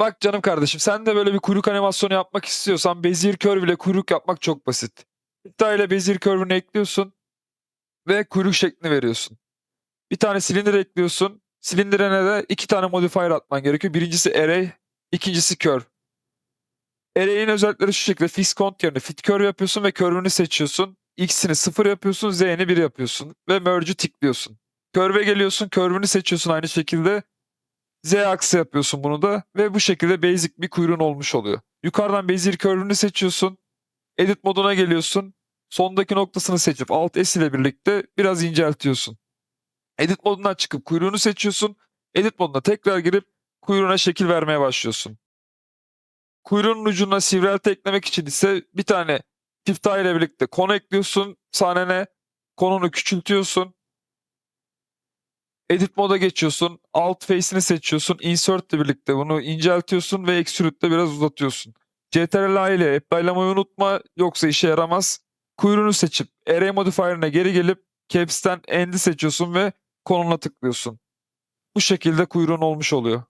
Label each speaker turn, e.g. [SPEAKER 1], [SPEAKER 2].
[SPEAKER 1] Bak canım kardeşim sen de böyle bir kuyruk animasyonu yapmak istiyorsan Bezier Curve ile kuyruk yapmak çok basit. Hatta ile Bezier Curve'ünü ekliyorsun ve kuyruk şeklini veriyorsun. Bir tane silindir ekliyorsun. Silindirine de iki tane modifier atman gerekiyor. Birincisi array, ikincisi curve. Array'in özellikleri şu şekilde fix count yerine fit curve yapıyorsun ve curve'ünü seçiyorsun. X'ini 0 yapıyorsun, Z'ni 1 yapıyorsun ve merge'ü tıklıyorsun. Curve'e geliyorsun, curve'ünü seçiyorsun aynı şekilde. Z aksı yapıyorsun bunu da ve bu şekilde basic bir kuyruğun olmuş oluyor. Yukarıdan Bezier curve'ünü seçiyorsun. Edit moduna geliyorsun. Sondaki noktasını seçip Alt S ile birlikte biraz inceltiyorsun. Edit modundan çıkıp kuyruğunu seçiyorsun. Edit moduna tekrar girip kuyruğuna şekil vermeye başlıyorsun. Kuyruğun ucuna sivrilte eklemek için ise bir tane çift A ile birlikte konu ekliyorsun sahnene. Konunu küçültüyorsun. Edit moda geçiyorsun. Alt face'ini seçiyorsun. Insert ile birlikte bunu inceltiyorsun ve extrude'de biraz uzatıyorsun. CTRL ile apply'lamayı unutma yoksa işe yaramaz. Kuyruğunu seçip array modifier'ine geri gelip caps'ten end'i seçiyorsun ve konuna tıklıyorsun. Bu şekilde kuyruğun olmuş oluyor.